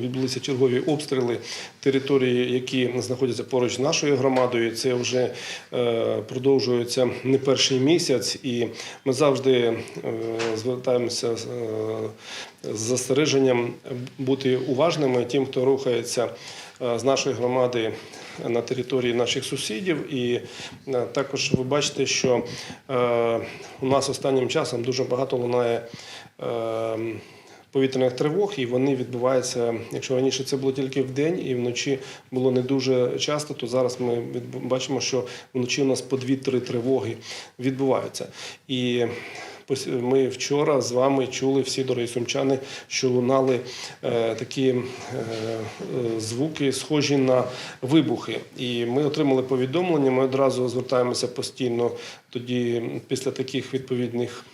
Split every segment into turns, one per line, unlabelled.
відбулися чергові обстріли території, які знаходяться поруч з нашою громадою. Це вже е, продовжується не перший місяць, і ми завжди е, звертаємося з, е, застереженням бути уважними тим, хто рухається з нашої громади на території наших сусідів. І також ви бачите, що у нас останнім часом дуже багато лунає. Повітряних тривог, і вони відбуваються. Якщо раніше це було тільки в день і вночі було не дуже часто, то зараз ми бачимо, що вночі у нас по 2-3 тривоги відбуваються. І ми вчора з вами чули всі дорогі сумчани, що лунали е, такі е, звуки, схожі на вибухи. І ми отримали повідомлення. Ми одразу звертаємося постійно тоді після таких відповідних.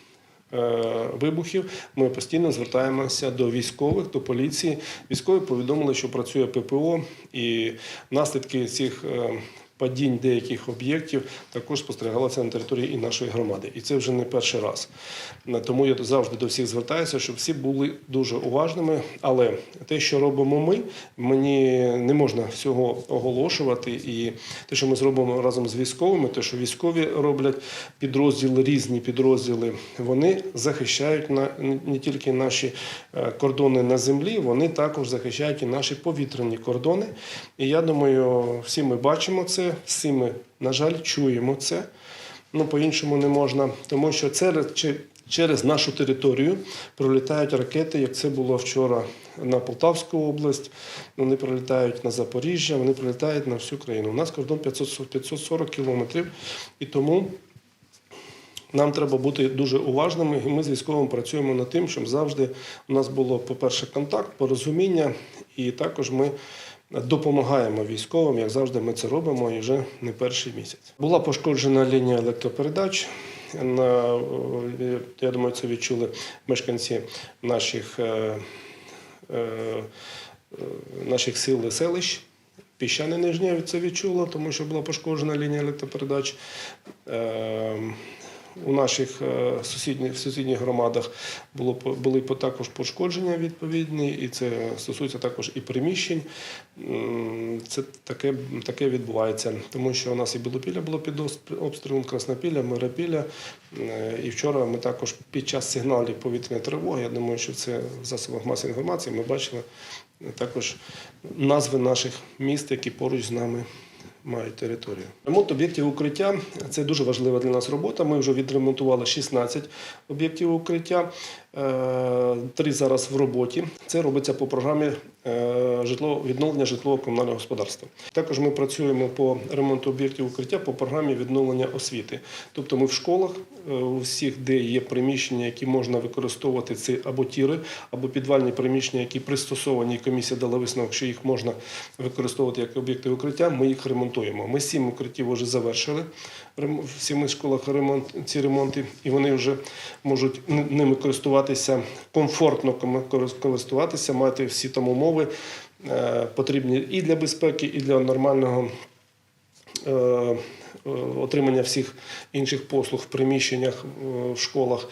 Е, Вибухів ми постійно звертаємося до військових, до поліції. Військові повідомили, що працює ППО, і наслідки цих е, падінь деяких об'єктів також спостерігалися на території і нашої громади. І це вже не перший раз. Тому я завжди до всіх звертаюся, щоб всі були дуже уважними. Але те, що робимо ми, мені не можна всього оголошувати. І те, що ми зробимо разом з військовими, те, що військові роблять підрозділи, різні підрозділи, вони захищають на не тільки наші е, кордони на землі, вони також захищають і наші повітряні кордони. І я думаю, всі ми бачимо це, всі ми, на жаль, чуємо це. Ну, по-іншому не можна, тому що це через нашу територію пролітають ракети, як це було вчора на Полтавську область. Вони прилітають на Запоріжжя, вони прилітають на всю країну. У нас кордон 500 540 кілометрів, і тому нам треба бути дуже уважними, і ми з військовим працюємо над тим, щоб завжди у нас було, по-перше, контакт, порозуміння, і також ми допомагаємо військовим, як завжди ми це робимо і вже не перший місяць. Була пошкоджена лінія електропередач. На, е, я думаю, це відчули мешканці наших, е, е, наших сіл і селищ. Піщане Нижнє це відчуло, тому що була пошкоджена лінія електропередач. У наших е, сусідніх, сусідніх громадах було, були також пошкодження відповідні, і це стосується також і приміщень. Це таке, таке відбувається, тому що у нас і Білопілля було під обстрілом, Краснопілля, Миропілля. Е, І вчора ми також під час сигналів повітряної тривоги, я думаю, що це в засобах масової інформації, ми бачили також назви наших міст, які поруч з нами мають територію. Ремонт об'єктів укриття це дуже важлива для нас робота. Ми вже відремонтували 16 об'єктів укриття. Е, Три зараз в роботі. Це робиться по програмі е, житло, відновлення житлово-комунального господарства. Також ми працюємо по ремонту об'єктів укриття по програмі відновлення освіти. Тобто ми в школах, е, у всіх, де є приміщення, які можна використовувати, це або тіри, або підвальні приміщення, які пристосовані, комісія дала висновок, що їх можна використовувати як об'єкти укриття, ми їх ремонтуємо. Ми сім укриттів вже завершили в сіми школах ремонт, ці ремонти, і вони вже можуть ними користуватися комфортно ком- користуватися, мати всі там умови е, потрібні і для безпеки, і для нормального е, е, отримання всіх інших послуг в приміщеннях, в школах.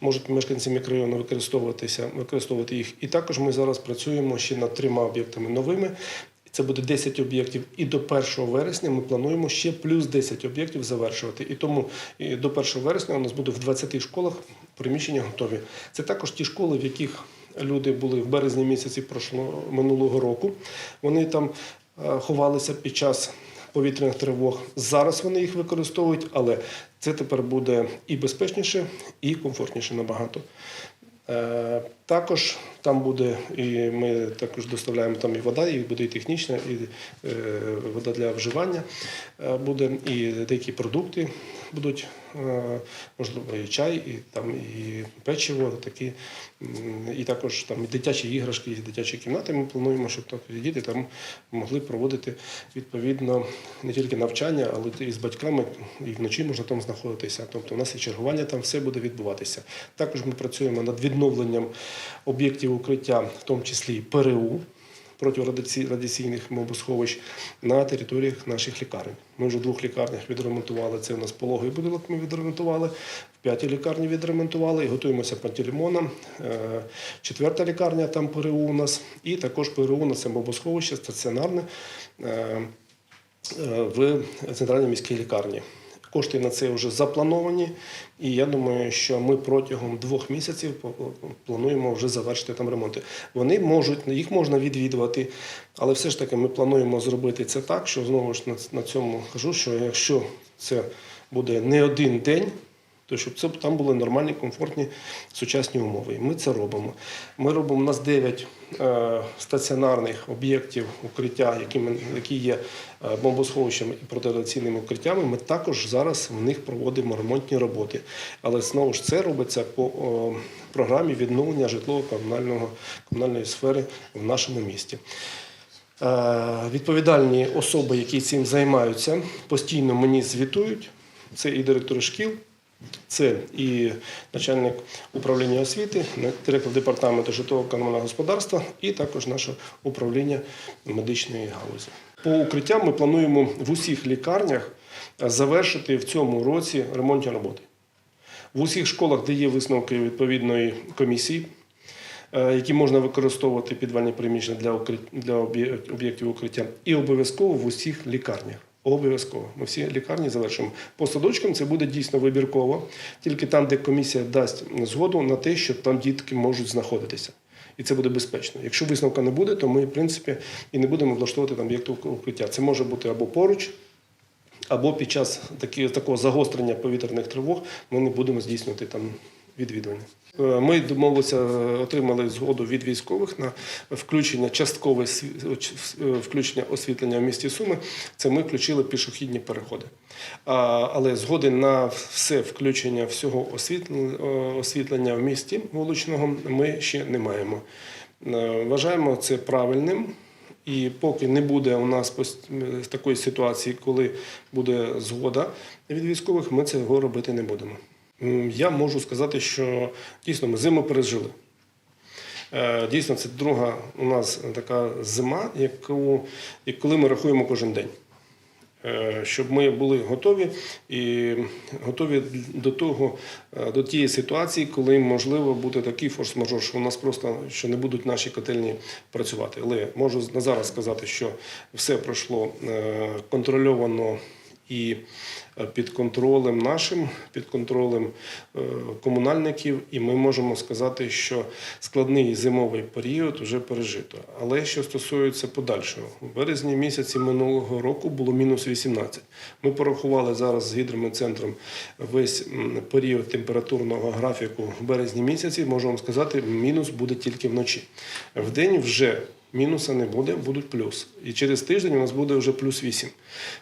Можуть мешканці мікрорайону використовуватися, використовувати їх. І також ми зараз працюємо ще над трьома об'єктами новими. Це буде 10 об'єктів, і до 1 вересня ми плануємо ще плюс 10 об'єктів завершувати. І тому до 1 вересня у нас буде в 20 школах приміщення готові. Це також ті школи, в яких люди були в березні місяці прошлого минулого року. Вони там е, ховалися під час повітряних тривог. Зараз вони їх використовують, але це тепер буде і безпечніше, і комфортніше набагато. Е, Також там буде, і ми також доставляємо там і вода, і буде і технічна, і е, вода для вживання. Е, буде, і деякі продукти будуть, е, можливо, і чай, і там і печиво, такі, і також там і дитячі іграшки, і дитячі кімнати. Ми плануємо, щоб так діти там могли проводити відповідно не тільки навчання, але і з батьками, і вночі можна там знаходитися. Тобто у нас і чергування там все буде відбуватися. Також ми працюємо над відновленням об'єктів укриття, в тому числі і ПРУ. Протирадіаційних мобосховищ на територіях наших лікарень. Ми вже в двох лікарнях відремонтували. Це у нас пологовий будинок ми відремонтували, в п'ятій лікарні відремонтували і готуємося пантелеймоном. Е, Четверта лікарня там ПРУ у нас, і також ПРУ на це мобосховище стаціонарне е, е, в центральній міській лікарні. Кошти на це вже заплановані, і я думаю, що ми протягом двох місяців плануємо вже завершити там ремонти. Вони можуть, їх можна відвідувати, але все ж таки ми плануємо зробити це так, що знову ж на цьому кажу, що якщо це буде не один день, то щоб це там були нормальні, комфортні сучасні умови. І ми це робимо. Ми робимо у нас 9 е, стаціонарних об'єктів укриття, які, ми, які є е, бомбосховищами і протирадіаційними укриттями. Ми також зараз в них проводимо ремонтні роботи. Але знову ж це робиться по о, програмі відновлення житлово-комунального комунальної сфери в нашому місті. Е, Відповідальні особи, які цим займаються, постійно мені звітують. Це і директори шкіл, це і начальник управління освіти, директор департаменту житлового комунального господарства, і також наше управління медичної галузі. По укриттям ми плануємо в усіх лікарнях завершити в цьому році ремонтні роботи. В усіх школах, де є висновки відповідної комісії, е, які можна використовувати підвальні приміщення для, об'єктів укриття, і обов'язково в усіх лікарнях. Обов'язково. Ми всі лікарні завершимо. По садочкам це буде дійсно вибірково, тільки там, де комісія дасть згоду на те, що там дітки можуть знаходитися. І це буде безпечно. Якщо висновка не буде, то ми, в принципі, і не будемо влаштовувати там об'єкти укриття. Це може бути або поруч, або під час такого загострення повітряних тривог ми не будемо здійснювати там відвідування. Е, Ми домовилися, е, отримали згоду від військових на включення часткове е, включення освітлення в місті Суми. Це ми включили пішохідні переходи. Але згоди на все включення всього освітлення, в місті вуличного ми ще не маємо. Вважаємо це правильним. І поки не буде у нас такої ситуації, коли буде згода від військових, ми цього робити не будемо. Я можу сказати, що дійсно ми зиму пережили. Е, Дійсно, це друга у нас така зима, яку, коли ми рахуємо кожен день. Е, Щоб ми були готові і готові до того, е, до тієї ситуації, коли можливо буде такий форс-мажор, що у нас просто що не будуть наші котельні працювати. Але можу на зараз сказати, що все пройшло контрольовано і е, під контролем нашим, під контролем е, комунальників, і ми можемо сказати, що складний зимовий період вже пережито. Але що стосується подальшого, у березні місяці минулого року було мінус 18. Ми порахували зараз з гідрометцентром весь період температурного графіку в березні місяці. Можу вам сказати, мінус буде тільки вночі. В день вже Мінуса не буде, будуть плюс. І через тиждень у нас буде вже плюс 8.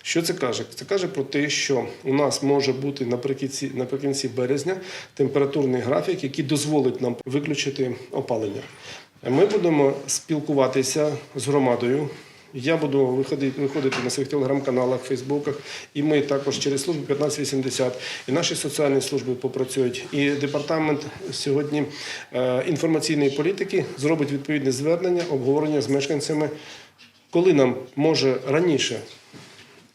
Що це каже? Це каже про те, що у нас може бути наприкінці, наприкінці березня температурний графік, який дозволить нам виключити опалення. Ми будемо спілкуватися з громадою. Я буду виходити, виходити на своїх телеграм-каналах, Фейсбуках, і ми також через службу 1580, і наші соціальні служби попрацюють. І департамент сьогодні е, інформаційної політики зробить відповідне звернення, обговорення з мешканцями, коли нам може раніше.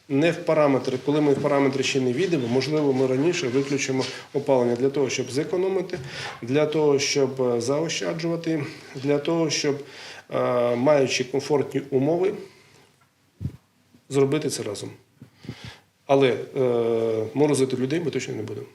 Не в параметри, коли ми в параметри ще не війдемо, можливо, ми раніше виключимо опалення для того, щоб зекономити, для того, щоб е, заощаджувати, для того, щоб, маючи комфортні умови, зробити це разом. Але е, морозити людей ми точно не будемо.